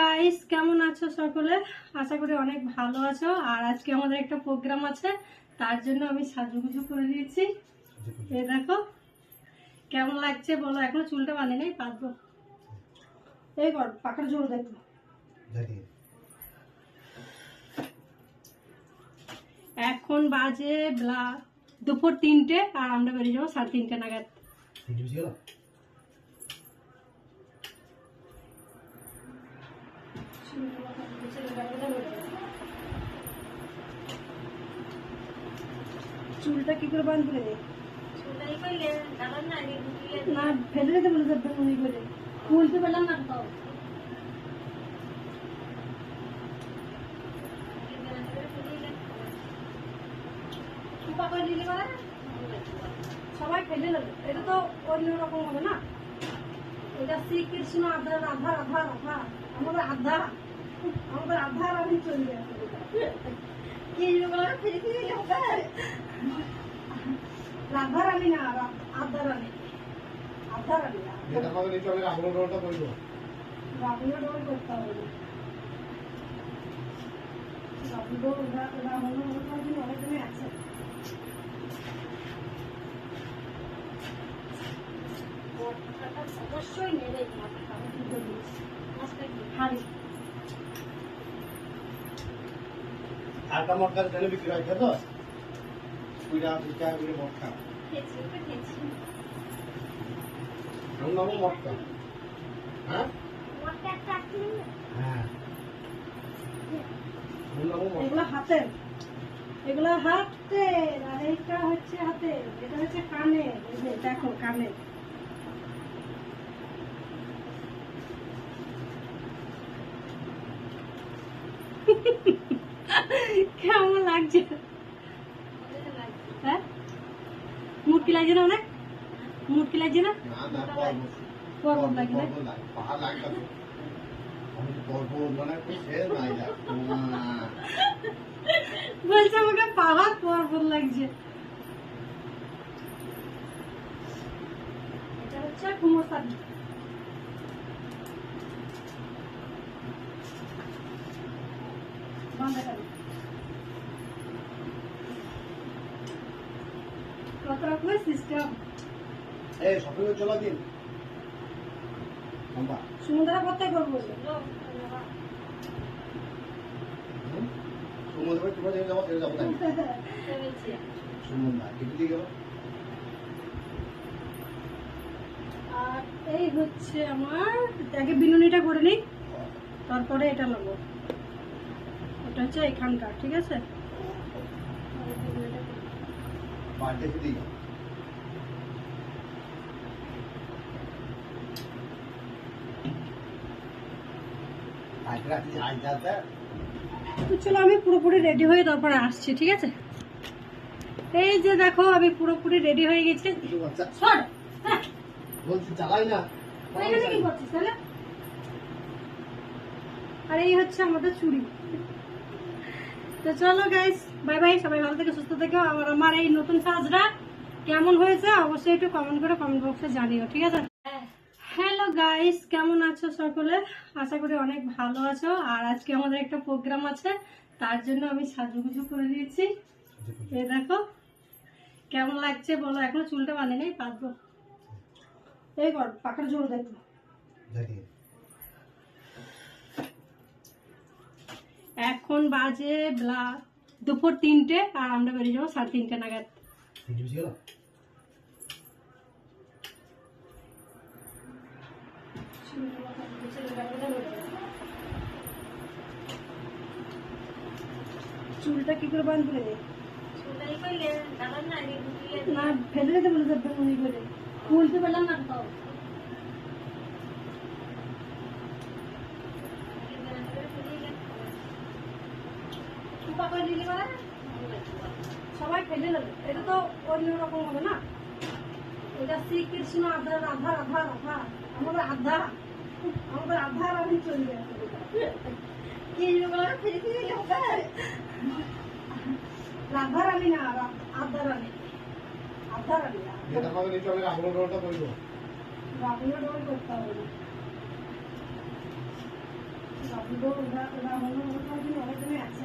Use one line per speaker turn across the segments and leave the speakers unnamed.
Guys কেমন আছো সকলে? আশা করি অনেক ভালো আছো। আর আজকে আমাদের একটা প্রোগ্রাম আছে তার জন্য আমি সাজুগুজু করে দিয়েছি এ দেখো কেমন লাগছে বলো? এখনও চুলটা বানিয়ে নেই পাতবো। এই কর পাখার জোর দেখো। এখন বাজে দুপুর তিনটে আর আমরা বেরিয়ে যাব সাড়ে তিনটে নাগাদ। চুলটা কি করে বাঁধবে না ফেলে দিতে বলে। যাবে মনে করে খুলতে পারলাম না তাও সবাই ফেলে দেবে। এটা তো অন্য রকম হবে না। এটা শ্রীকৃষ্ণ আধা রাধা রাধা রাধা। আমাদের আধা। আমাদের আধা রাধি চলবে কি বলে? ফিরে ফিরে হবে রাধা রানী না রা- আধা রানী আধা রানী রাবণ ডোল করতে হবে। রাবণ ডোল রা- ডোল করার অনেক আছে। অবশ্যই নেবে। হাড়ি
আটা মটকার ট্রেনে বিক্রি হয় তো কুড়ি টাকা করে মটকা। ওর নামও মটকা। হ্যাঁ? হ্যাঁ। মটকা।
এগুলো হাতের। এগুলো হাতের আর এইটা হচ্ছে হাতের। এটা হচ্ছে যে দেখো কানের কেমন লাগছে। হ্যাঁ? মুটকি লাগছে না অনেক মুটকি লাগছে না? বলছে আমাকে পাহাড় পর্বত লাগছে। এটা হচ্ছে কত রকমের সিস্টেম
এই শপিং এ চলো দিন। লম্বা
সমুদ্র কোথায় করব
হুম? সমুদ্রে তোমরা যেতে যাব সেটা যাব তাই সমুদ্র কেটে দিয়ে গেল।
আর এই হচ্ছে আমার আগে বিনুনিটা করে নিই। তারপরে এটা নেব। এটা হচ্ছে এখানকার ঠিক আছে?
বাড়িতে দিয়ে
তো চলো আমি পুরোপুরি রেডি হয়ে তারপরে আসছি ঠিক আছে? এই যে দেখো আমি পুরোপুরি রেডি হয়ে গেছি। হ্যাঁ, আর এই হচ্ছে আমাদের চুড়ি। তো চলো গাইস বাই বাই সবাই ভালো থেকে সুস্থ থেকো। আর আমার এই নতুন সাজটা কেমন হয়েছে অবশ্যই একটু কমেন্ট করে কমেন্ট বক্সে জানিও ঠিক আছে? গাইস কেমন আছো সকলে? আশা করি অনেক ভালো আছো। আর আজকে আমাদের একটা প্রোগ্রাম আছে তার জন্য আমি সাজুগুজু করে দিয়েছি। এ দেখো কেমন লাগছে বলো? এখনও চুলটা বানিয়ে নেই পাতবো। এই কর পাখার জোর দেখো
দেখি।
এখন বাজে দুপুর তিনটে আর আমরা বেরিয়ে যাব সাড়ে তিনটে নাগাদ। চুলটা কি করে বাঁধবে না ফেলে দিতে বলে যাবে মনে করে খুলতে পারলাম না তাও সবাই ফেলে দেবে। এটা তো অন্য রকম হবে না? এটা শ্রীকৃষ্ণ আধা রাধা রাধা রাধা। আমাদের আধা। আমাদের আধা রাধি চলবে। কি রাধা রানী না আধা রানী। আধা রানী
রাবণ রোলটা করব
রাবণ ডোল করতে হবে অনেকজনই আছে।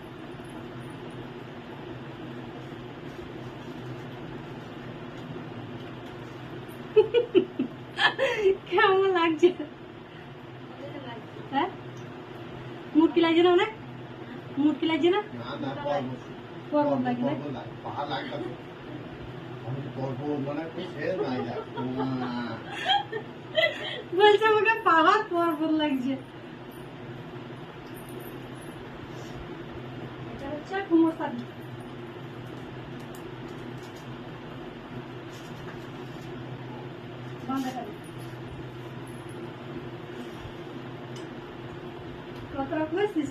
কেমন লাগছে? হ্যাঁ? মুটকি লাগছে না অনেক মুটকি লাগছে না?
না না পর্বত
লাগে না?
মানে যা
বলছে আমাকে পাহাড় পর্বত লাগছে। এটা হচ্ছে কুমোসাবি কত রকমের সিস্টেম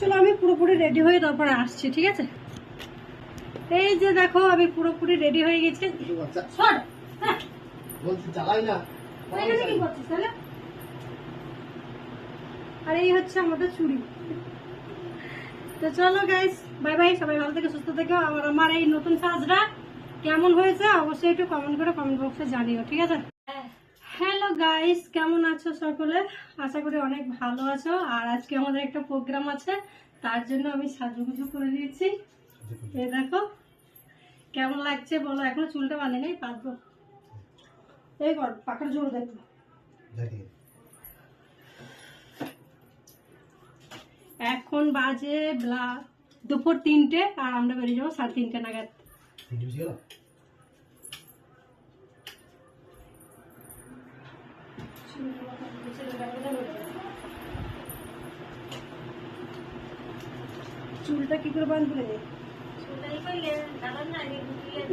চলো
আমি পুরোপুরি রেডি হয়ে তারপরে আসছি ঠিক আছে? এই যে দেখো আমি পুরোপুরি রেডি হয়ে গেছি। হ্যাঁ, আর এই হচ্ছে আমাদের চুড়ি। তো চলো গাইস বাই বাই সবাই ভালো থেকে সুস্থ থেকো। আর আমার এই নতুন সাজটা কেমন হয়েছে অবশ্যই একটু কমেন্ট করে কমেন্ট বক্সে জানিও ঠিক আছে? হ্যালো গাইস কেমন আছো সকলে? আশা করি অনেক ভালো আছো। আর আজকে আমাদের একটা প্রোগ্রাম আছে তার জন্য আমি সাজুগুজু করে দিয়েছি এ দেখো কেমন লাগছে বলো? এখনও চুলটা বানিয়ে নেই পাতবো। এই কর পাখার জোর দেখো।
দেখি।
এখন বাজে দুপুর তিনটে আর আমরা বেরিয়ে যাব সাড়ে তিনটে নাগাদ। চুলটা কি করে বাঁধবে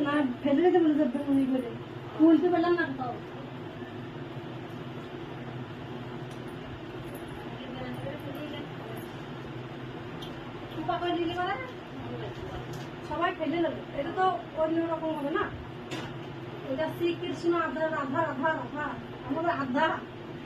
না, ফেলে বলে যাবে মনে করে। খুলতে না তাও সবাই ফেলে দেবে। এটা তো অন্য রকম হবে না। এটা শ্রীকৃষ্ণ আধা রাধা রাধা রাধা আমাদের আধা।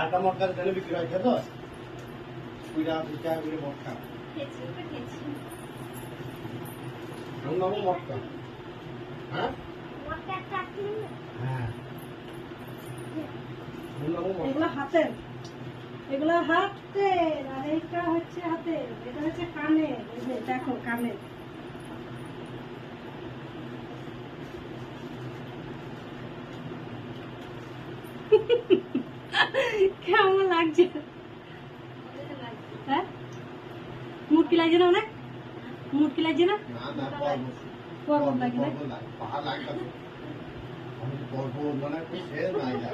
হালকা মটকার ট্রেনে বিক্রি হয় খেতো টাকা করে মটকা। মটকা? হ্যাঁ?
মটকা
হ্যাঁ। মটকা।
এগুলো হাতের। এগুলো হাতের আর এইটা হচ্ছে হাতের। এটা হচ্ছে কানে দেখো কানের কেমন লাগছে। হ্যাঁ? মুটকি লাগছে না অনেক? মুটকি লাগছে না?
না না পর্বত
লাগে না?
পর্বত লাগে পাহাড় লাগবে তো। আমি তো পর্বত মানে তুই শেষ নাই যা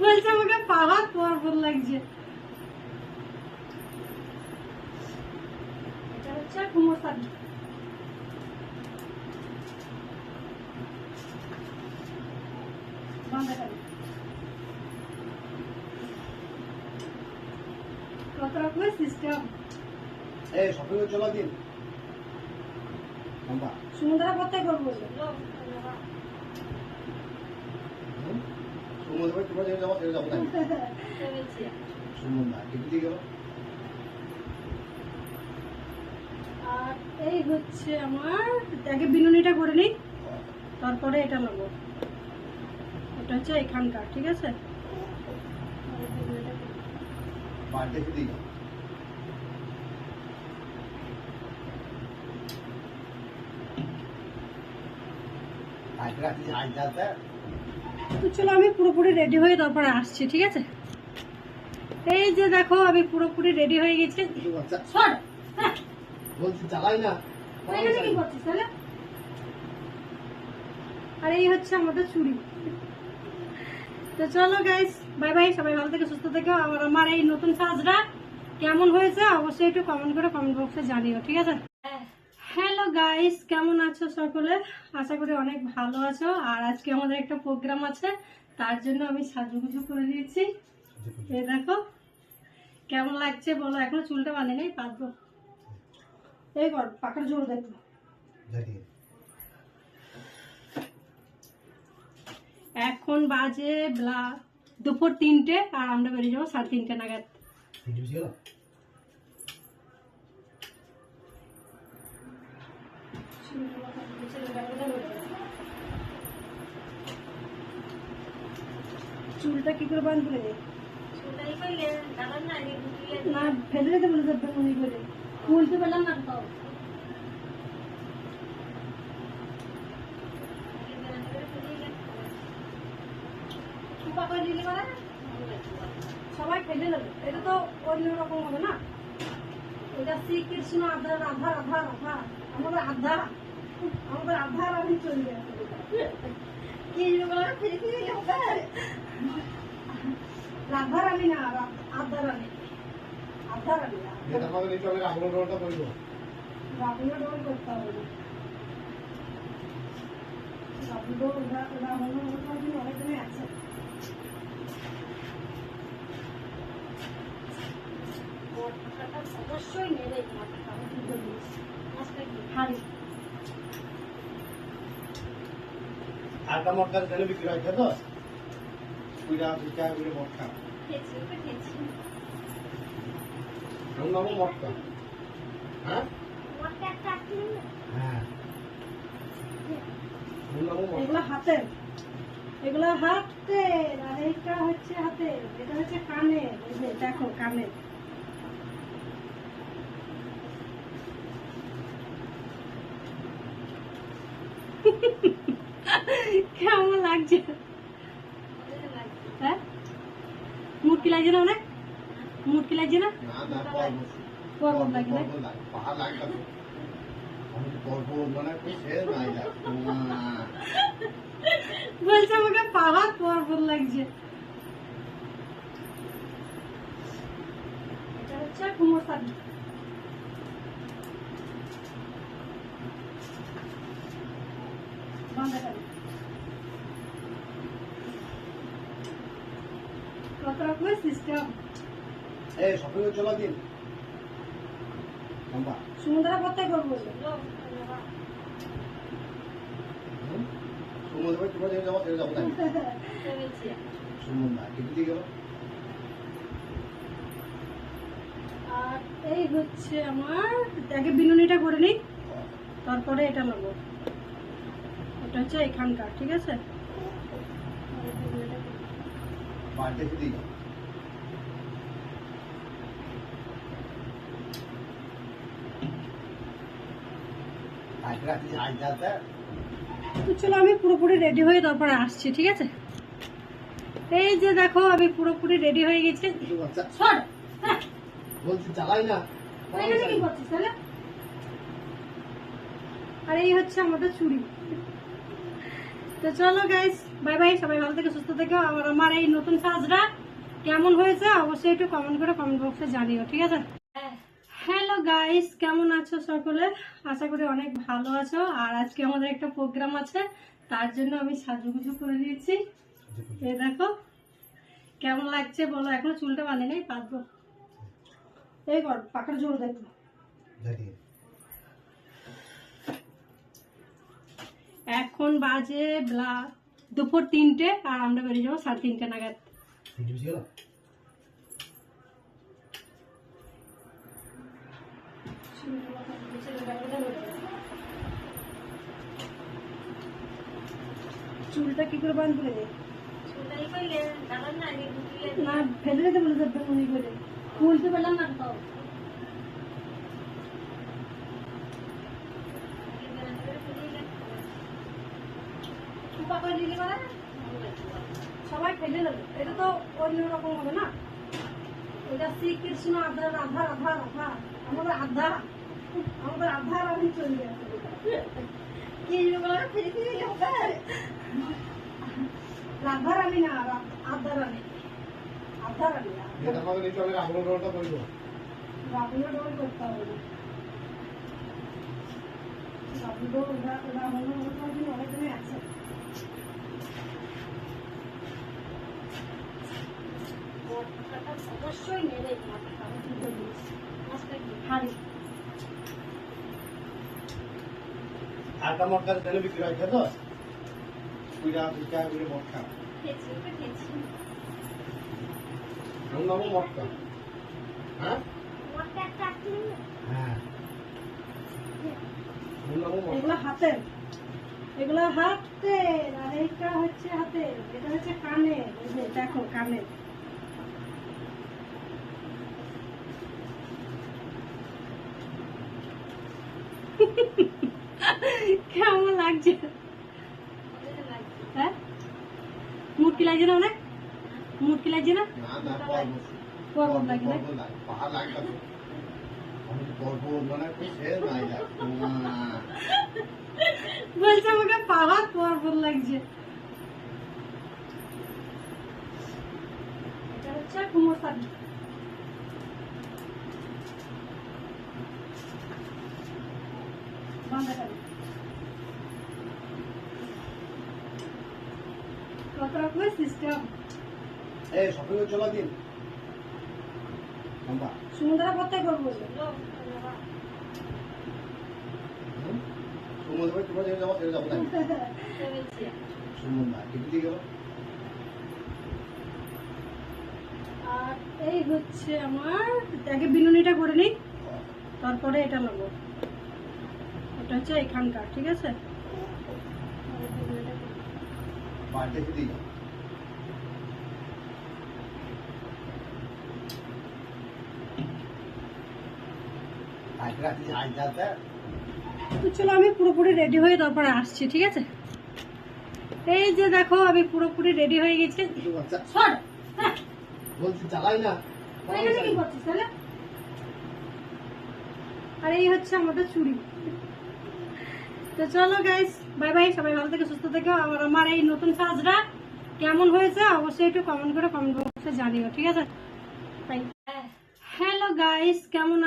বলছে আমাকে পাহাড় পর্বত লাগছে এটা হচ্ছে কুমোসাবি বন্ধ করো। কত রকমের সিস্টেম।
এই শপিং চলা দিন লম্বা
সুন্দর কোথায় করব
তোমরা যেখানে যাব সেখানে যাব কেটে দিয়ে গেল।
আর এই হচ্ছে আমার আগে বিনুনিটা করে নিই তারপরে এটা নেব। এটা হচ্ছে এখানকার ঠিক আছে?
কেটে দিয়ে
চলো আমি পুরোপুরি রেডি হয়ে তারপরে আসছি ঠিক আছে? এই যে দেখো আমি পুরোপুরি রেডি হয়ে গেছি। হ্যাঁ, আর এই হচ্ছে আমাদের চুড়ি। তো চলো গাইস বাই বাই সবাই ভালো থেকে সুস্থ থেকো। আর আমার এই নতুন সাজটা কেমন হয়েছে অবশ্যই একটু কমেন্ট করে কমেন্ট বক্সে জানিও ঠিক আছে? হ্যালো গাইস কেমন আছো সকলে? আশা করি অনেক ভালো আছো। আর আজকে আমাদের একটা প্রোগ্রাম আছে তার জন্য আমি সাজুগুজু করে দিয়েছি। এই দেখো কেমন লাগছে বলো? এখনও চুলটা বাঁধে নেই পাতবো। এই কর পাখার জোর দেখো এখন বাজে দুপুর তিনটে আর আমরা বেরিয়ে যাব সাড়ে তিনটে নাগাদ। চুলটা কি করে বাঁধ না, ফেলে দিতে বলে যাবে মনে করে খুলতে পারলাম না তাও কি পাকা দিলে পারে সবাই ফেলে দেবে। এটা তো অন্য রকম হবে না। এটা শ্রীকৃষ্ণ আধা রাধা রাধা রাধা আমাদের আধা আধা রাধি চলবে কি বলে ফিরে ফিরে হবে রাধা রানী না রা- আধা রানী আধা রানী
এটা আমাদের এই চলে রাহুল রোলটা করব
রাবণ রোল করতে হবে। না রাবণ রোল রা- রোল করার জন্য আছে অবশ্যই নেবে। হাঁড়ি
আটা মটকা তেলে বিক্রি হয় তো কুড়া দুটা করে মটকা। আমি নামো হ্যাঁ? হ্যাঁ।
এগুলো হাতের এগুলো হাতের আর এইটা হচ্ছে এটা হচ্ছে যে দেখো কেমন লাগছে হ্যাঁ? মুটকি লাগছে না অনেক? মুটকি লাগছে না?
পর্বত
লাগে বলছে আমাকে পাহাড় পর্বত লাগছে। হচ্ছে কুমোর শাড়ি বাঁধা শাড়ি। কত রকমের সিস্টেম?
এই শপিং চলা দিন। লম্বা
সমুদ্র কোথায় করব
হুম? সুমন যেখানে যাব সেখানে যাব তাই সুমন কেটে দিয়ে গেল
আর এই হচ্ছে আমার আগে বিনুনিটা করে নিই। তারপরে এটা নেব। এটা হচ্ছে এখানকার ঠিক আছে?
বার্থডে কেটে
চলো আমি পুরোপুরি রেডি হয়ে তারপরে আসছি ঠিক আছে? এই যে দেখো আমি পুরোপুরি রেডি হয়ে গেছি। হ্যাঁ, আর এই হচ্ছে আমাদের চুড়ি। তো চলো গাইস বাই বাই সবাই ভালো থেকে সুস্থ থেকো। আর আমার এই নতুন সাজটা কেমন হয়েছে অবশ্যই একটু কমেন্ট করে কমেন্ট বক্সে জানিও ঠিক আছে? গাইস কেমন আছো সকলে? আশা করি অনেক ভালো আছো। আর আজকে আমাদের একটা প্রোগ্রাম আছে তার জন্য আমি সাজুগুজু করে দিয়েছি। এ দেখো কেমন লাগছে বলো? এখনও চুলটা বাঁধে নেই পাতবো। এই কর পাখার জোর দেখো এখন বাজে দুপুর তিনটে আর আমরা বেরিয়ে যাব সাড়ে তিনটে নাগাদ।
ভিডিও ছিল
চুলটা কি করে বাঁধবে না ফেলে দিতে বলে দেবে মনে করে। খুলতে পারলাম না তাও সবাই ফেলে দেবে। এটা তো অন্য রকম হবে না। এটা শ্রীকৃষ্ণ আধা রাধা রাধা রাধা। আমাদের আধা। আমাদের আধা রাধি চলবে রাধা রানী না রা- আধা রানী আধা রানী
এটা আমাকে নিচে অনেক আগ্রহ রোলটা করব?
রাবণ ডোল করতে হবে না। আছে। অবশ্যই নেবে। হাড়ি।
আটা মটকা তেলে বিক্রি হয় খেতো কুচা করে আমার নামও মটকা হ্যাঁ? হ্যাঁ। আমার নামও মটকা
এগুলো হাতের। এগুলো হাতের আর এইটা হচ্ছে হাতের। এটা হচ্ছে দেখো কানের। কেমন লাগছে হ্যাঁ মুটকি লাগছে না অনেক? মুটকি লাগছে না? লাগে না
পর্বত লাগে পাহাড় লাগবে তো। আমি তো পর্বত মানে একটু সে নাই যাক
বলছে আমাকে পাহাড় পর্বত লাগছে এটা হচ্ছে কুমোরসারি বাঁধাকারি কত রকমের সিস্টেম
এই শপিং এ চলা দিন। লম্বা
সুন্দর করতে করব
হুম? সুমন ভাই তোমরা যেখানে যাব সেখানে যাব না। সুমন দা টিকিট দিয়ে গেল?
আর এই হচ্ছে আমার আগে বিনুনিটা করে নিই। তারপরে এটা নেব। এটা হচ্ছে এখানকার ঠিক আছে?
যাতে
তো চলো আমি পুরোপুরি রেডি হয়ে তারপরে আসছি ঠিক আছে? এই যে দেখো আমি পুরোপুরি রেডি হয়ে গেছি। হ্যাঁ, আর এই হচ্ছে আমাদের চুড়ি। তো চলো গাইস বাই বাই সবাই ভালো থেকে, সুস্থ থেকো। আর আমার এই নতুন সাজটা কেমন হয়েছে অবশ্যই একটু কমেন্ট করে কমেন্ট বক্সে জানিও, ঠিক আছে? হ্যালো গাইস কেমন?